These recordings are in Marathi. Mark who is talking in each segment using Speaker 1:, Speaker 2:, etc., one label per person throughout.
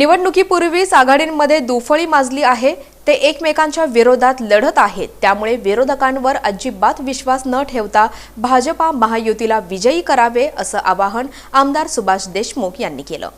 Speaker 1: निवडणुकीपूर्वीच आघाडींमध्ये दुफळी माजली आहे. ते एकमेकांच्या विरोधात लढत आहेत. त्यामुळे विरोधकांवर अजिबात विश्वास न ठेवता भाजपा महायुतीला विजयी करावे असं आवाहन आमदार सुभाष देशमुख यांनी केलं.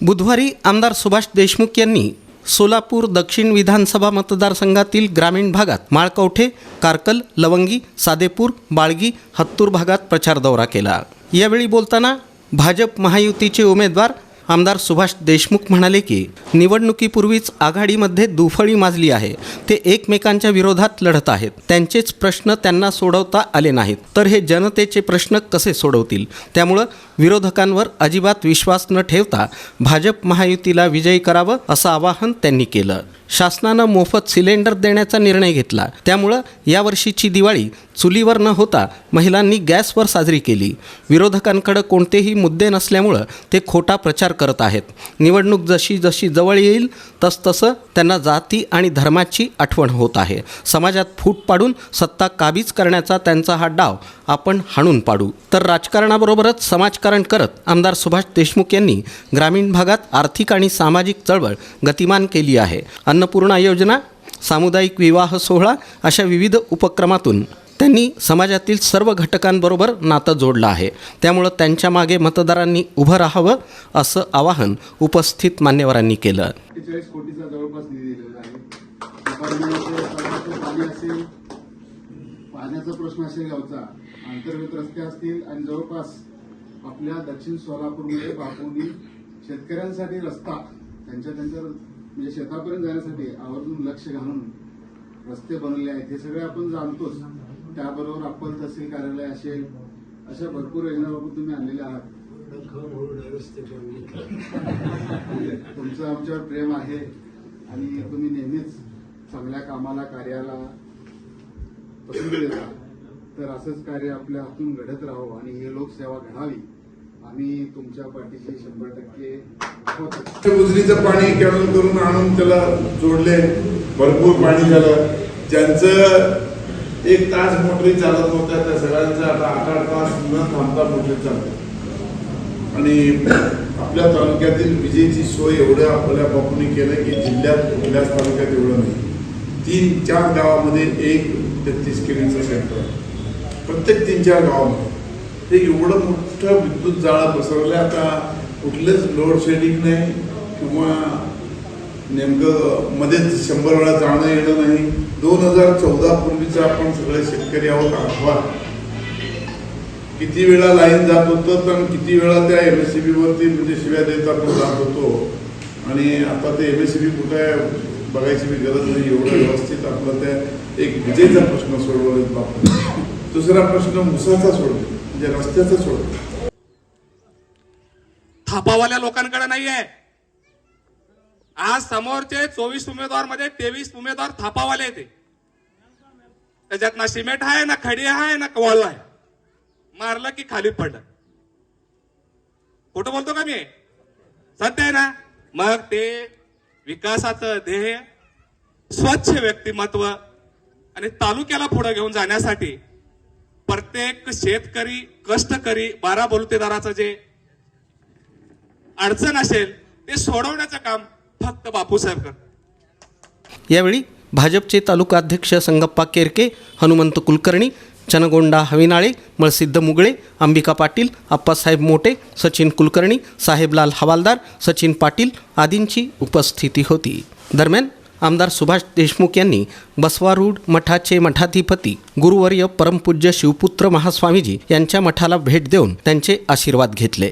Speaker 2: बुधवारी आमदार सुभाष देशमुख यांनी सोलापूर दक्षिण विधानसभा मतदारसंघातील ग्रामीण भागात माळकवठे कारकल लवंगी सादेपूर बाळगी हत्तूर भागात प्रचार दौरा केला. यावेळी बोलताना भाजप महायुतीचे उमेदवार आमदार सुभाष देशमुख म्हणाले की निवडणुकीपूर्वीच आघाडीमध्ये दुफळी माजली आहे. ते एकमेकांच्या विरोधात लढत आहेत. त्यांचेच प्रश्न त्यांना सोडवता आले नाहीत. तर हे जनतेचे प्रश्न कसे सोडवतील? त्यामुळं विरोधकांवर अजिबात विश्वास न ठेवता भाजप महायुतीला विजयी करावं असं आवाहन त्यांनी केलं. शासनानं मोफत सिलेंडर देण्याचा निर्णय घेतला. त्यामुळं यावर्षीची दिवाळी चुलीवर न होता महिलांनी गॅसवर साजरी केली. विरोधकांकडं कोणतेही मुद्दे नसल्यामुळं ते खोटा प्रचार करत आहेत. निवडणूक जशी जशी जवळ येईल तसतसं त्यांना जाती आणि धर्माची आठवण होत आहे. समाजात फूट पाडून सत्ता काबीज करण्याचा त्यांचा हा डाव आपण हाणून पाडू. तर राजकारणाबरोबरच समाजकारण करत आमदार सुभाष देशमुख यांनी ग्रामीण भागात आर्थिक आणि सामाजिक चळवळ गतिमान केली आहे. अन्नपूर्णा योजना सामुदायिक विवाह सोहळा अशा विविध उपक्रमातून त्यांनी समाजातील सर्व घटकांबरोबर नातं जोडलं आहे. त्यामुळं त्यांच्या मागे मतदारांनी उभं राहावं असं आवाहन उपस्थित मान्यवरांनी केलं.
Speaker 3: पाण्याचा प्रश्न असेल गावचा. अंतर्गत रस्ते असतील आणि जवळपास आपल्या दक्षिण सोलापूरमध्ये बापूंनी शेतकऱ्यांसाठी रस्ता त्यांच्या त्यांच्या म्हणजे शेतापर्यंत जाण्यासाठी आवर्जून लक्ष घालून रस्ते बनवले आहेत. हे सगळे आपण जाणतोच. त्याबरोबर अप्पल तहसील कार्यालय असेल अशा भरपूर योजनाबाबत तुम्ही आणलेल्या आहात. तुमचं आमच्यावर प्रेम आहे आणि तुम्ही नेहमीच चांगल्या कामाला कार्याला पसंती देता. तर असंच कार्य आपल्या हातून घडत राहो आणि ही लोकसेवा घडावी. आम्ही तुमच्या पाठीशी शंभर टक्के
Speaker 4: उजनीचं पाणी कॅनल करून आणून त्याला जोडले. भरपूर पाणी झालं. ज्यांचं एक तास मोटरी चालत होत्या त्या सगळ्यांचं आता आठ आठ तास न थांबता मोटरी चालते. आणि आपल्या तालुक्यातील विजेची सोय एवढ्या आपल्या बापूने केलं की जिल्ह्यात कुठल्याच तालुक्यात एवढं नाही. तीन चार गावामध्ये एक तेहतीस किलोमीटर सेंटर. आहे प्रत्येक तीन चार गावामध्ये. ते एवढं मोठं विद्युत जाळं पसरलं आता कुठलंच लोड शेडिंग नाही किंवा नेमकं मध्येच शंभर वेळा जाणं येणं नाही. दोन हजार चौदा पूर्वीचा आपण सगळे शेतकरी आहोत आठवा. किती वेळा लाईन जात होतं तर किती वेळा त्या एम एस सी वरती म्हणजे शिव्या देत आपण जात होतो. आणि आता ते एम एस सी बी कुठे आहे बघायची बी गरज नाही एवढं व्यवस्थित आपलं त्या एक विजेचा प्रश्न सोडवलेत बापून दुसरा प्रश्न मुसाचा सोडतो म्हणजे रस्त्याचा सोडतो.
Speaker 5: थापावाल्या लोकांकडे नाहीये. आज समोरचे चोवीस उमेदवारमध्ये तेवीस उमेदवार थापावाले येते त्याच्यात ना सिमेंट आहे ना खडी आहे ना वाळू आहे. मारलं की खाली पडलं. कुठं बोलतो का मी? सत्य आहे ना? मग ते विकासाचं ध्येय स्वच्छ व्यक्तिमत्व आणि तालुक्याला पुढे घेऊन जाण्यासाठी प्रत्येक शेतकरी कष्टकरी बारा बोलतेदाराचं जे अडचण असेल ते सोडवण्याचं काम फक्त बापूसाहेब करतात.
Speaker 2: यावेळी भाजपचे तालुका अध्यक्ष संगप्पा केरके हनुमंत कुलकर्णी चनगोंडा हविनाळे मळसिद्ध मुगळे अंबिका पाटील आप्पासाहेब मोटे सचिन कुलकर्णी साहेबलाल हवालदार सचिन पाटील आदींची उपस्थिती होती. दरम्यान आमदार सुभाष देशमुख यांनी बसवारूढ मठाचे मठाधिपती गुरुवर्य परमपूज्य शिवपुत्र महास्वामीजी यांच्या मठाला भेट देऊन त्यांचे आशीर्वाद घेतले.